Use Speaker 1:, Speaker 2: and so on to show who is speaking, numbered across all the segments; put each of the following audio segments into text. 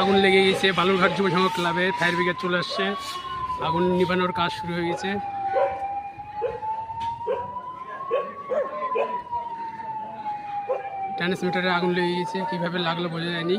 Speaker 1: আগুন লেগে গেছে। বালুরঘাট যুব সংঘ ক্লাবে ফায়ার ব্রিগেড চলে আসছে। আগুন নিবানোর কাজ শুরু হয়ে গেছে। ট্রান্সমিটারে আগুন লেগে গেছে। কীভাবে লাগল বোঝা যায়নি।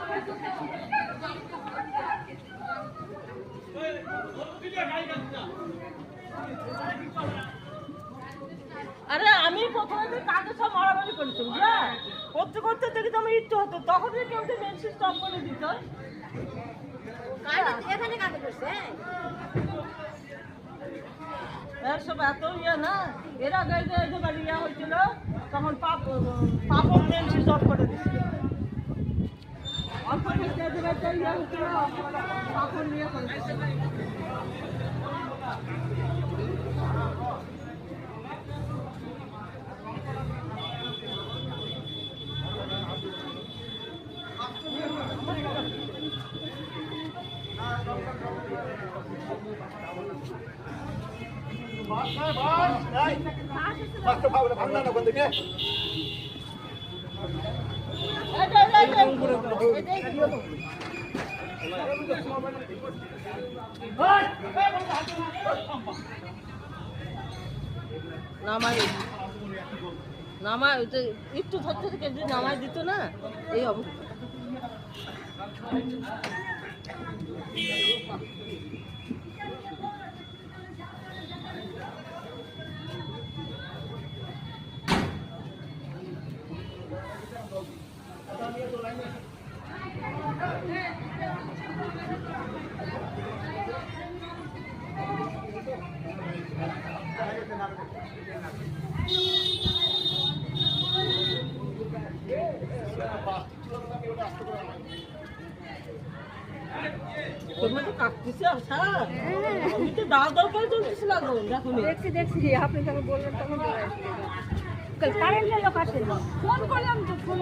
Speaker 2: আরে আমি প্রথমে তো সব মারামারি করেছি বুঝলা? করতে করতে দেখি তো আমার ইচ্ছে হতো তখন কেউ যে মেন সুইচ করে দিত।
Speaker 3: এখানে কাজ করছে
Speaker 2: এর সব এত ইয়ে না। এর আগে যে বাড়ি ইয়ে হয়েছিল তখন পাপ পাপড় মেন সুইচ অফ করে দিচ্ছিল অল্প ইয়ে হয়েছিল পাপড় নিয়ে করে দিচ্ছিল। এই যে, এই যে, এই যে, এই যে, নামাই নামাই একটু ধরতে থেকে যদি নামাই দিত না এই অবস্থা।
Speaker 3: দেখছি দেখছি। আপনি যখন বললেন তখন কারেন্টের লোক আসে ফোন করলাম তো ফোন